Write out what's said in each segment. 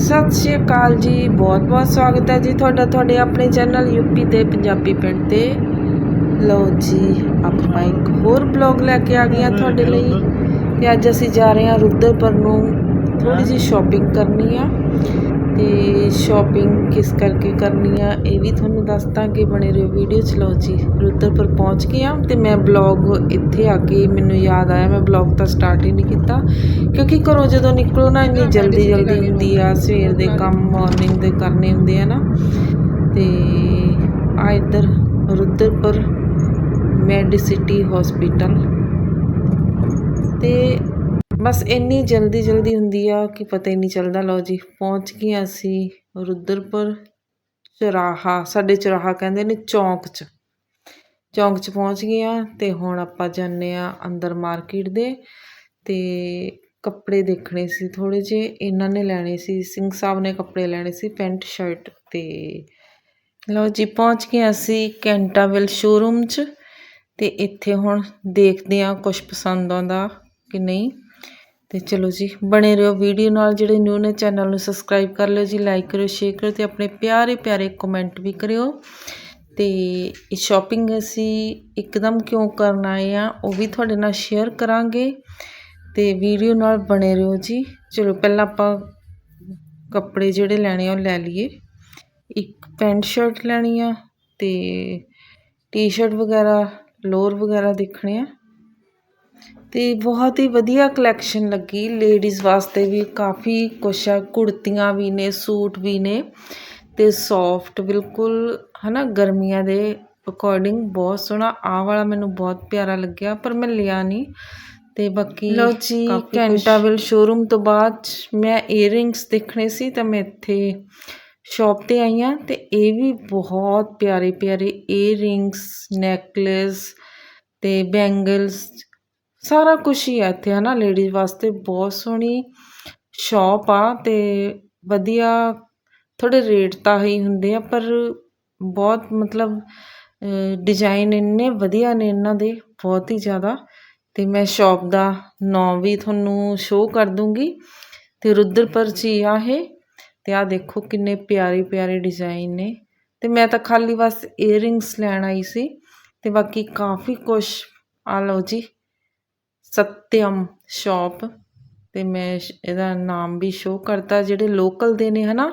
ਸਤਿ ਸ਼੍ਰੀ ਅਕਾਲ ਜੀ, ਬਹੁਤ ਬਹੁਤ ਸਵਾਗਤ ਹੈ ਜੀ ਤੁਹਾਡਾ, ਤੁਹਾਡੇ ਆਪਣੇ ਚੈਨਲ ਯੂਪੀ ਦੇ ਪੰਜਾਬੀ ਪਿੰਡ ਤੇ। ਲਓ ਜੀ, ਆਪਾਂ ਇੱਕ ਹੋਰ ਬਲੌਗ ਲੈ ਕੇ ਆ ਗਏ ਹਾਂ ਤੁਹਾਡੇ ਲਈ। ਤੇ ਅੱਜ ਅਸੀਂ ਜਾ ਰਹੇ ਹਾਂ ਰੁਦਰਪੁਰ ਨੂੰ। ਥੋੜੀ ਜਿਹੀ ਸ਼ਾਪਿੰਗ ਕਰਨੀ ਆ। ਅਤੇ ਸ਼ੋਪਿੰਗ ਕਿਸ ਕਰਕੇ ਕਰਨੀ ਆ ਇਹ ਵੀ ਤੁਹਾਨੂੰ ਦੱਸ ਦਾਂਗੇ ਬਣੇ ਰਹੋ ਵੀਡੀਓ ਚ। ਲਓ ਜੀ ਰੁਦਰਪੁਰ ਪਹੁੰਚ ਕੇ ਆ ਤੇ ਮੈਂ ਬਲੌਗ ਇੱਥੇ ਆ ਕੇ ਮੈਨੂੰ ਯਾਦ ਆਇਆ ਮੈਂ ਬਲੌਗ ਤਾਂ ਸਟਾਰਟ ਹੀ ਨਹੀਂ ਕੀਤਾ। ਕਿਉਂਕਿ ਘਰੋਂ ਜਦੋਂ ਨਿਕਲੋ ਨਾ ਇੰਨੀ ਜਲਦੀ ਜਲਦੀ ਹੁੰਦੀ ਆ ਸਵੇਰ ਦੇ ਕੰਮ ਮਾਰਨਿੰਗ ਦੇ ਕਰਨੇ ਹੁੰਦੇ ਆ ਨਾ। ਤੇ ਆ ਇੱਧਰ ਰੁੱਧਪੁਰ ਮੈਡ ਸਿਟੀ ਹਸਪੀਟਲ ਤੇ ਬਸ ਇੰਨੀ ਜਲਦੀ ਜਲਦੀ ਹੁੰਦੀ ਆ ਕਿ ਪਤਾ ਹੀ ਨਹੀਂ ਚੱਲਦਾ। ਲਓ ਜੀ, ਪਹੁੰਚ ਗਏ ਅਸੀਂ ਰੁਦਰਪੁਰ ਚੌਰਾਹਾ, ਸਾਡੇ ਚੌਰਾਹਾ ਕਹਿੰਦੇ ਨੇ ਚੌਂਕ 'ਚ। ਚੌਂਕ 'ਚ ਪਹੁੰਚ ਗਏ ਆ ਤੇ ਹੁਣ ਆਪਾਂ ਜਾਂਦੇ ਆ ਅੰਦਰ ਮਾਰਕੀਟ ਦੇ ਤੇ ਕੱਪੜੇ ਦੇਖਣੇ ਸੀ ਥੋੜੇ ਜਿਹੇ। ਇਹਨਾਂ ਨੇ ਲੈਣੇ ਸੀ, ਸਿੰਘ ਸਾਹਿਬ ਨੇ ਕੱਪੜੇ ਲੈਣੇ ਸੀ, ਪੈਂਟ, ਸ਼ਰਟ ਤੇ। ਲਓ ਜੀ, ਪਹੁੰਚ ਗਏ ਅਸੀਂ ਕੈਂਟਾਵਿਲ ਸ਼ੋਰੂਮ 'ਚ ਤੇ ਇੱਥੇ ਹੁਣ ਦੇਖਦੇ ਆ ਕੁਝ ਪਸੰਦ ਆਉਂਦਾ ਕਿ ਨਹੀਂ। ਤੇ ਚਲੋ ਜੀ, ਬਣੇ ਰਹੋ ਵੀਡੀਓ ਨਾਲ, ਜਿਹੜੇ ਨਿਊ ਨੇ ਚੈਨਲ ਨੂੰ ਸਬਸਕ੍ਰਾਈਬ ਕਰ ਲਿਓ ਜੀ ਲਾਈਕ ਕਰਿਓ ਸ਼ੇਅਰ ਕਰਿਓ ਤੇ ਆਪਣੇ ਪਿਆਰੇ ਪਿਆਰੇ ਕਮੈਂਟ ਵੀ ਕਰਿਓ। ਤੇ ਇਹ ਸ਼ਾਪਿੰਗ ਅਸੀਂ ਇੱਕਦਮ ਕਿਉਂ ਕਰਨ ਆਏ ਆ ਉਹ ਵੀ ਤੁਹਾਡੇ ਨਾਲ ਸ਼ੇਅਰ ਕਰਾਂਗੇ। ਤੇ ਵੀਡੀਓ ਨਾਲ ਬਣੇ ਰਹੋ ਜੀ। ਚਲੋ, ਪਹਿਲਾਂ ਆਪਾਂ ਕੱਪੜੇ ਜਿਹੜੇ ਲੈਣੇ ਆ, ਉਹ ਲੈ ਲਈਏ। ਇੱਕ ਪੈਂਟ ਸ਼ਰਟ ਲੈਣੀ ਆ ਤੇ ਟੀ-ਸ਼ਰਟ ਵਗੈਰਾ, ਲੋਅਰ ਵਗੈਰਾ ਦੇਖਣੇ ਆ। ਤੇ ਬਹੁਤ ਹੀ ਵਧੀਆ ਕਲੈਕਸ਼ਨ ਲੱਗੀ। ਲੇਡੀਜ਼ ਵਾਸਤੇ ਵੀ ਕਾਫੀ ਕੁਛ ਆ। ਕੁੜਤੀਆਂ ਵੀ ਨੇ ਸੂਟ ਵੀ ਨੇ ਤੇ ਸੌਫਟ ਬਿਲਕੁਲ ਹਨਾ ਗਰਮੀਆਂ ਦੇ ਅਕੋਰਡਿੰਗ ਬਹੁਤ ਸੋਹਣਾ। ਆਹ ਵਾਲਾ ਮੈਨੂੰ ਬਹੁਤ ਪਿਆਰਾ ਲੱਗਿਆ ਪਰ ਮੈਂ ਲਿਆ ਨਹੀਂ। ਤੇ ਬਾਕੀ ਲਓ ਜੀ, ਕੈਂਟਾਵਿਲ ਸ਼ੋਰੂਮ ਤੋਂ ਬਾਅਦ ਮੈਂ ਈਅਰਿੰਗਸ ਦੇਖਣੇ ਸੀ ਤਾਂ ਮੈਂ ਇੱਥੇ ਸ਼ਾਪ ਤੇ ਆਈ ਹਾਂ ਤੇ ਇਹ ਵੀ ਬਹੁਤ ਪਿਆਰੇ ਪਿਆਰੇ ਈਅਰਿੰਗਸ ਨੈਕਲੇਸ ਤੇ ਬੈਂਗਲਸ ਸਾਰਾ ਕੁਝ ਹੀ ਆ ਇੱਥੇ ਹੈ ਨਾ ਲੇਡੀਜ਼ ਵਾਸਤੇ ਬਹੁਤ ਸੋਹਣੀ ਸ਼ਾਪ ਆ ਅਤੇ ਵਧੀਆ ਥੋੜ੍ਹੇ ਰੇਟ ਤਾਂ ਹੀ ਹੁੰਦੇ ਆ, ਪਰ ਬਹੁਤ ਮਤਲਬ ਡਿਜ਼ਾਇਨ ਇੰਨੇ ਵਧੀਆ ਨੇ ਇਹਨਾਂ ਦੇ, ਬਹੁਤ ਹੀ ਜ਼ਿਆਦਾ। ਅਤੇ ਮੈਂ ਸ਼ਾਪ ਦਾ ਨਾਂ ਵੀ ਤੁਹਾਨੂੰ ਸ਼ੋਅ ਕਰ ਦੂੰਗੀ। ਅਤੇ ਰੁਦਰਪੁਰ 'ਚ ਹੀ ਆ ਇਹ ਅਤੇ ਆਹ ਦੇਖੋ ਕਿੰਨੇ ਪਿਆਰੇ ਪਿਆਰੇ ਡਿਜ਼ਾਈਨ ਨੇ। ਅਤੇ ਮੈਂ ਤਾਂ ਖਾਲੀ ਬਸ ਈਅਰਿੰਗਸ ਲੈਣ ਆਈ ਸੀ। ਅਤੇ ਬਾਕੀ ਕਾਫੀ ਕੁਛ ਆ ਲਓ ਜੀ। ਸਤਿਅਮ ਸ਼ੋਪ ਅਤੇ ਮੈਂ ਇਹਦਾ ਨਾਮ ਵੀ ਸ਼ੋਅ ਕਰਤਾ। ਜਿਹੜੇ ਲੋਕਲ ਦੇ ਨੇ ਹੈ ਨਾ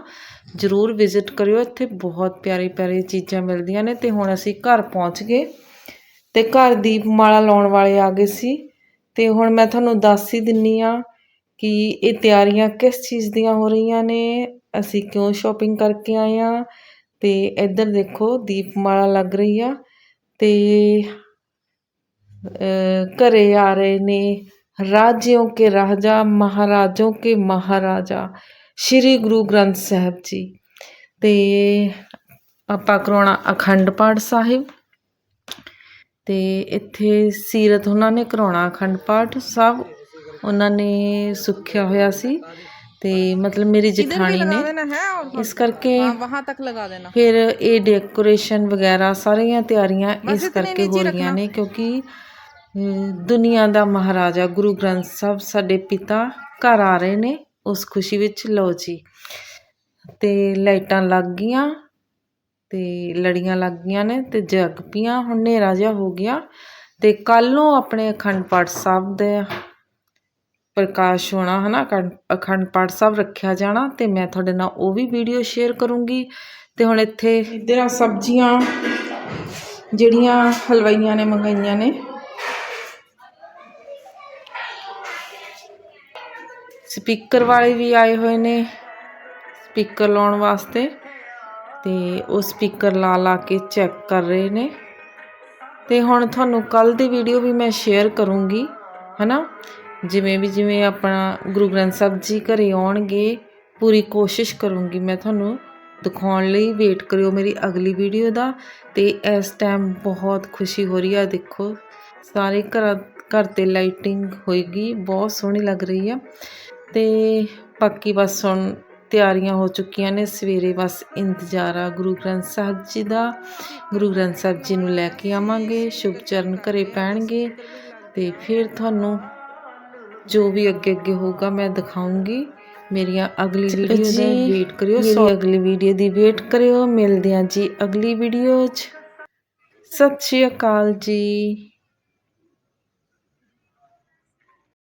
ਜਰੂਰ ਵਿਜ਼ਿਟ ਕਰਿਓ। ਇੱਥੇ ਬਹੁਤ ਪਿਆਰੀ ਪਿਆਰੀ ਚੀਜ਼ਾਂ ਮਿਲਦੀਆਂ ਨੇ ਅਤੇ ਹੁਣ ਅਸੀਂ ਘਰ ਪਹੁੰਚ ਗਏ ਅਤੇ ਘਰ ਦੀਪਮਾਲਾ ਲਾਉਣ ਵਾਲੇ ਆ ਗਏ ਸੀ। ਅਤੇ ਹੁਣ ਮੈਂ ਤੁਹਾਨੂੰ ਦੱਸ ਹੀ ਦਿੰਨੀ ਆ ਕਿ ਇਹ ਤਿਆਰੀਆਂ ਕਿਸ ਚੀਜ਼ ਦੀਆਂ ਹੋ ਰਹੀਆਂ ਨੇ। ਅਸੀਂ ਕਿਉਂ ਸ਼ਾਪਿੰਗ ਕਰਕੇ ਆਏ ਆ ਅਤੇ ਇੱਧਰ ਦੇਖੋ ਦੀਪਮਾਲਾ ਲੱਗ ਰਹੀ ਆ ਅਤੇ ਘਰੇ ਆ ਰਹੇ ਨੇ ਰਾਜਿਓਂ ਕੇ ਰਾਜਾ ਮਹਾਰਾਜੋਂ ਕੇ ਮਹਾਰਾਜਾ ਸ਼੍ਰੀ ਗੁਰੂ ਗ੍ਰੰਥ ਸਾਹਿਬ ਜੀ ਤੇ ਆਪਾਂ ਕਰਾਉਣਾ ਅਖੰਡ ਪਾਠ ਸਾਹਿਬ ਤੇ ਇੱਥੇ ਸੀਰਤ ਉਹਨਾਂ ਨੇ ਕਰਾਉਣਾ ਅਖੰਡ ਪਾਠ ਸਭ ਉਹਨਾਂ ਨੇ ਸੁੱਖਿਆ ਹੋਇਆ ਸੀ ਤੇ ਮਤਲਬ ਮੇਰੀ ਜਠਾਣੀ ਨੇ देना है और ਇਸ ਕਰਕੇ वहां तक लगा देना ਫਿਰ ਇਹ ਡੈਕੋਰੇਸ਼ਨ ਵਗੈਰਾ ਸਾਰੀਆਂ ਤਿਆਰੀਆਂ ਇਸ ਕਰਕੇ ਹੋ ਰਹੀਆਂ ਨੇ ਕਿਉਂਕਿ ਅਮ, ਦੁਨੀਆ ਦਾ ਮਹਾਰਾਜਾ ਗੁਰੂ ਗ੍ਰੰਥ ਸਾਹਿਬ ਸਾਡੇ ਪਿਤਾ ਘਰ ਆ ਰਹੇ ਨੇ, ਉਸ ਖੁਸ਼ੀ ਵਿੱਚ ਲਓ ਜੀ। ਤੇ ਲਾਈਟਾਂ ਲੱਗ ਗਈਆਂ, ਤੇ ਲੜੀਆਂ ਲੱਗ ਗਈਆਂ ਨੇ, ਤੇ ਜਗ ਪੀਆਂ, ਹੁਣ ਹਨੇਰਾ ਜਿਹਾ ਹੋ ਗਿਆ। ਤੇ ਕੱਲ ਨੂੰ ਆਪਣੇ ਅਖੰਡ ਪਾਠ ਸਾਹਿਬ ਦੇ ਪ੍ਰਕਾਸ਼ ਹੋਣਾ, ਹਨਾ, ਅਖੰਡ ਅਖੰਡ ਪਾਠ ਸਾਹਿਬ ਰੱਖਿਆ ਜਾਣਾ, ਤੇ ਮੈਂ ਤੁਹਾਡੇ ਨਾਲ ਉਹ ਵੀ ਵੀਡੀਓ ਸ਼ੇਅਰ ਕਰੂੰਗੀ। ਤੇ ਹੁਣ ਇੱਥੇ ਇੱਧਰ ਆ ਸਬਜ਼ੀਆਂ ਜਿਹੜੀਆਂ ਹਲਵਾਈਆਂ ਨੇ ਮੰਗਾਈਆਂ ਨੇ ਸਪੀਕਰ ਵਾਲੇ ਵੀ ਆਏ ਹੋਏ ਨੇ, ਸਪੀਕਰ ਲਾਉਣ ਵਾਸਤੇ ਤੇ ਉਹ ਸਪੀਕਰ ਲਾ ਲਾ ਕੇ ਚੈੱਕ ਕਰ ਰਹੇ ਨੇ। ਤੇ ਹੁਣ ਤੁਹਾਨੂੰ ਕੱਲ ਦੀ ਵੀਡੀਓ ਵੀ ਮੈਂ ਸ਼ੇਅਰ ਕਰੂੰਗੀ, ਹਨਾ? ਜਿਵੇਂ ਵੀ ਜਿਵੇਂ ਆਪਣਾ ਗੁਰੂ ਗ੍ਰੰਥ ਸਾਹਿਬ ਜੀ ਘਰੇ ਆਉਣਗੇ, ਪੂਰੀ ਕੋਸ਼ਿਸ਼ ਕਰੂੰਗੀ ਮੈਂ ਤੁਹਾਨੂੰ ਦਿਖਾਉਣ ਲਈ। ਵੇਟ ਕਰਿਓ ਮੇਰੀ ਅਗਲੀ ਵੀਡੀਓ ਦਾ ਤੇ ਇਸ ਟਾਈਮ ਬਹੁਤ ਖੁਸ਼ੀ ਹੋ ਰਹੀ ਆ, ਦੇਖੋ। ਸਾਰੇ ਘਰ ਘਰ ਤੇ ਲਾਈਟਿੰਗ ਹੋਏਗੀ, ਬਹੁਤ ਸੋਹਣੀ ਲੱਗ ਰਹੀ ਆ। ਤੇ ਬਾਕੀ ਬਸ ਹੁਣ ਤਿਆਰੀਆਂ ਹੋ ਚੁੱਕੀਆਂ ਨੇ। ਸਵੇਰੇ ਬਸ ਇੰਤਜ਼ਾਰ ਆ ਗੁਰੂ ਗ੍ਰੰਥ ਸਾਹਿਬ ਜੀ ਦਾ। ਗੁਰੂ ਗ੍ਰੰਥ ਸਾਹਿਬ ਜੀ ਨੂੰ ਲੈ ਕੇ ਆਵਾਂਗੇ ਸ਼ੁਭ ਚਰਨ ਘਰੇ ਪੈਣਗੇ ਤੇ ਫਿਰ ਤੁਹਾਨੂੰ ਜੋ ਵੀ ਅੱਗੇ ਅੱਗੇ ਹੋਊਗਾ ਮੈਂ ਦਿਖਾਉਂਗੀ ਮੇਰੀਆਂ ਅਗਲੀ ਵੀਡੀਓ ਦਾ ਵੇਟ ਕਰਿਓ ਸੋ ਅਗਲੀ ਵੀਡੀਓ ਦੀ ਵੇਟ ਕਰਿਓ। ਮਿਲਦੇ ਹਾਂ ਜੀ ਅਗਲੀ ਵੀਡੀਓ 'ਚ। ਸਤਿ ਸ਼੍ਰੀ ਅਕਾਲ ਜੀ।